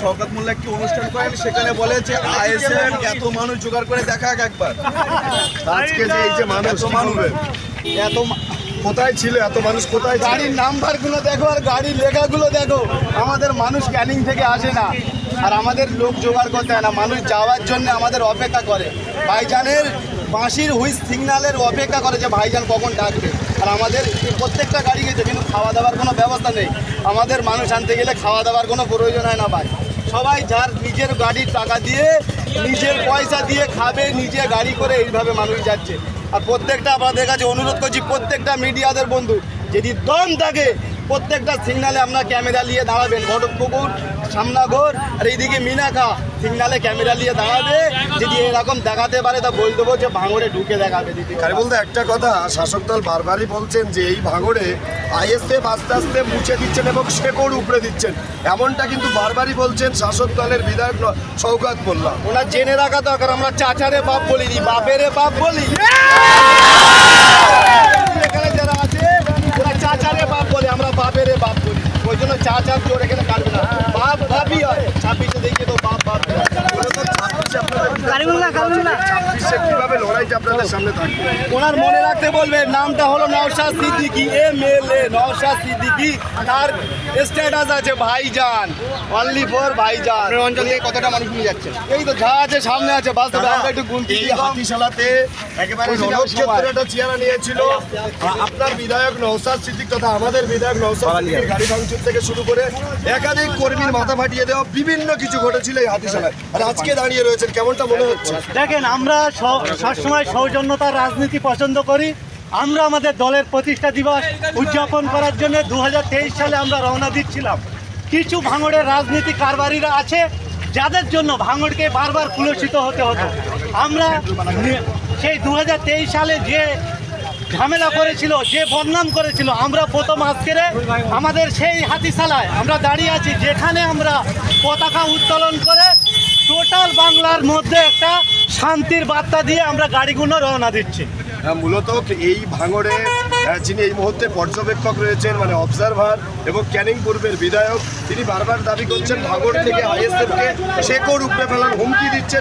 শওকত মোল্লা একটি অনুষ্ঠান করেন সেখানে বলে যে আইএসএফ এত মানুষ জোগাড় করে দেখা একবার আজকে যে এই যে মানুষ মানুষ এত কোথায় ছিল? এত মানুষ কোথায় গাড়ির নাম্বারগুলো দেখো আর গাড়ির লেখাগুলো দেখো। আমাদের মানুষ ক্যানিং থেকে আসে না। আর আমাদের লোক জোগাড় করতে হয় না। মানুষ যাওয়ার জন্য আমাদের অপেক্ষা করে। ভাইজানের বাঁশির হুইস সিগনালের অপেক্ষা করে যে ভাইজান কখন ডাকবে। আর আমাদের প্রত্যেকটা গাড়ি গেছে, কিন্তু খাওয়া দাওয়ার কোনো ব্যবস্থা নেই। আমাদের মানুষ আনতে গেলে খাওয়া দাওয়ার কোনো প্রয়োজন হয় না ভাই। সবাই যার নিজের গাড়ির টাকা দিয়ে, নিজের পয়সা দিয়ে খাবে, নিজে গাড়ি করে এইভাবে মানুষ যাচ্ছে। আর প্রত্যেকটা আপনাদের কাছে অনুরোধ করছি, প্রত্যেকটা মিডিয়াদের বন্ধু, যদি দম থাকে প্রত্যেকটা সিগনালে আপনার ক্যামেরা নিয়ে দাঁড়াবেন। ঘটকপুকুর সামনাগর আর এইদিকে মিনাখা সিগনালে ক্যামেরা নিয়ে দাঁড়াবে। যদি এরকম দেখাতে পারে তা বল দেবো যে ভাঙড়ে ঢুকে দেখাবে দিদি। আরে বলতে একটা কথা শাসক দল বারবারই বলছেন যে এই ভাঙড়ে আইএসএফ আস্তে আস্তে মুছে দিচ্ছেন এবং শেকড় উপড়ে দিচ্ছেন। এমনটা কিন্তু বারবারই বলছেন শাসক দলের বিধায়ক ন- শওকত মোল্লা। ওনার জেনে রাখা দরকার আমরা চাচারে বাপ বলিনি বাপেরে বাপ বলি এখানে যারা আছে ওরা চাচারে বাপ বলে রে বাপ করি। ওই জন্য চা চাচার জোর এখানে কাটবে না। বাপ বাপই হয়। ছাব্বিশে দেখিয়ে তো বাপ বাপ। কীভাবে আপনাদের সামনে থাকবে। ওনার মনে রাখতে বলবে নামটা হলো Naushad Siddiqui M L A Naushad Siddiqui. তার স্ট্যাটাস আছে ভাইজান অনলি ফর ভাইজান। অঞ্চল থেকে কতটা মানুষ নিয়ে যাচ্ছে? এই তো যা আছে সামনে আছে বাস্তবে আমরা একটু গুনতি হাতিশালাতে একেবারে রণক্ষেত্রে চেহারা নিয়েছিল আপনার বিধায়ক নৌসাদ সিদ্দিক তথা আমাদের বিধায়ক নৌসাদ সিদ্দিকের গাড়ি ভাঙচুর থেকে শুরু করে একাধিক কর্মীর মাথা ফাটিয়ে দেওয়া বিভিন্ন কিছু ঘটেছিল এই হাতিশালায়। আর আজকে দাঁড়িয়ে রয়েছেন কেমনটা মনে হচ্ছে? দেখেন আমরা স- সবসময় সৌজন্যতার রাজনীতি পছন্দ করি। আমরা আমাদের দলের প্রতিষ্ঠা দিবস উদযাপন করার জন্য দু হাজার তেইশ সালে আমরা রওনা দিচ্ছিলাম। কিছু ভাঙড়ের রাজনীতি কারবারিরা আছে, যাদের জন্য ভাঙড়কে বারবার কুলসিত হতে হতো। আমরা সেই দু হাজার তেইশ সালে যে ঝামেলা করেছিল, যে বদনাম করেছিল, আমরা প্রথম আজকেরে আমাদের সেই হাতিশালায় আমরা দাঁড়িয়ে আছি, যেখানে আমরা পতাকা উত্তোলন করে টোটাল বাংলার মধ্যে একটা শান্তির বার্তা দিয়ে আমরা গাড়িগুলো রওনা দিচ্ছি। হ্যাঁ, মূলত এই ভাঙড়ে যিনি এই মুহূর্তে পর্যবেক্ষক রয়েছেন মানে অবজারভার এবং ক্যানিং পূর্বের বিধায়ক তিনি বারবার দাবি করছেন ভাঙড় থেকে আইএসএফকে শেকড় উপড়ে ফেলার হুমকি দিচ্ছেন।